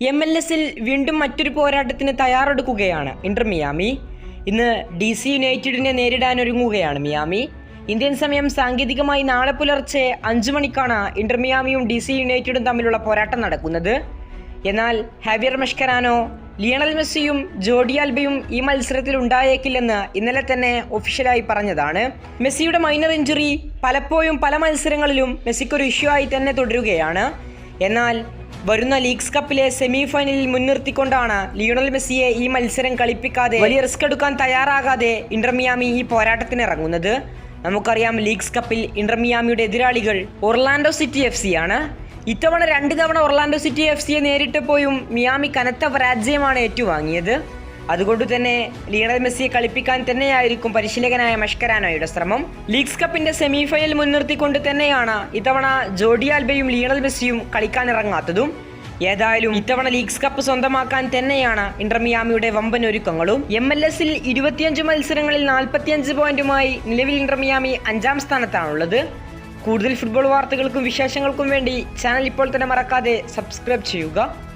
M L എസിൽ വീണ്ടും മറ്റൊരു പോരാട്ടത്തിന് തയ്യാറെടുക്കുകയാണ്. Inter Miami. ഇന്ന് ഡി സി യുണൈറ്റഡിനെ നേരിടാനൊരുങ്ങുകയാണ് മിയാമി. ഇന്ത്യൻ സമയം സാങ്കേതികമായി നാളെ പുലർച്ചെ അഞ്ചു മണിക്കാണ് ഇന്റർ മിയാമിയും ഡി സി യുണൈറ്റഡും തമ്മിലുള്ള പോരാട്ടം നടക്കുന്നത്. എന്നാൽ ഹാവിയർ മഷ്കരാനോ ലിയണൽ മെസ്സിയും ജോഡി ആൽബയും ഈ മത്സരത്തിൽ ഉണ്ടായേക്കില്ലെന്ന് ഇന്നലെ തന്നെ ഒഫീഷ്യലായി പറഞ്ഞതാണ്. മെസ്സിയുടെ മൈനർ ഇഞ്ചുറി പലപ്പോഴും പല മത്സരങ്ങളിലും മെസ്സിക്കൊരു ഇഷ്യൂ ആയി തന്നെ തുടരുകയാണ്. എന്നാൽ വരുന്ന ലീഗ്സ് കപ്പിലെ സെമി ഫൈനലിൽ മുൻനിർത്തിക്കൊണ്ടാണ് ലിയോണൽ മെസ്സിയെ ഈ മത്സരം കളിപ്പിക്കാതെ വലിയ റിസ്ക് എടുക്കാൻ തയ്യാറാകാതെ ഇന്റർമിയാമി ഈ പോരാട്ടത്തിന് ഇറങ്ങുന്നത്. നമുക്കറിയാം ലീഗ്സ് കപ്പിൽ ഇന്റർമിയാമിയുടെ എതിരാളികൾ ഒർലാൻഡോ സിറ്റി എഫ് സി ആണ്. ഇത്തവണ രണ്ട് തവണ ഒർലാൻഡോ സിറ്റി എഫ് സിയെ നേരിട്ടപ്പോഴും മിയാമി കനത്ത പരാജയമാണ് ഏറ്റുവാങ്ങിയത്. അതുകൊണ്ട് തന്നെ ലിയണൽ മെസ്സിയെ കളിപ്പിക്കാൻ തന്നെയായിരിക്കും പരിശീലകനായ മഷ്കരാനോയുടെ ശ്രമം. ലീഗ്സ് കപ്പിന്റെ സെമി ഫൈനൽ മുൻനിർത്തിക്കൊണ്ട് തന്നെയാണ് ഇത്തവണ ജോഡി ആൽബയും ലിയണൽ മെസ്സിയും കളിക്കാൻ ഇറങ്ങാത്തതും ഏതായാലും ഇത്തവണ ലീഗ്സ് കപ്പ് സ്വന്തമാക്കാൻ തന്നെയാണ് ഇന്റർമിയാമിയുടെ വമ്പൻ ഒരുക്കങ്ങളും എം എൽ എസിൽ ഇരുപത്തിയഞ്ച് മത്സരങ്ങളിൽ നാൽപ്പത്തിയഞ്ച് പോയിന്റുമായി നിലവിൽ ഇന്റർമിയാമി അഞ്ചാം സ്ഥാനത്താണുള്ളത്. കൂടുതൽ ഫുട്ബോൾ വാർത്തകൾക്കും വിശേഷങ്ങൾക്കും വേണ്ടി ചാനൽ ഇപ്പോൾ തന്നെ മറക്കാതെ സബ്സ്ക്രൈബ് ചെയ്യുക.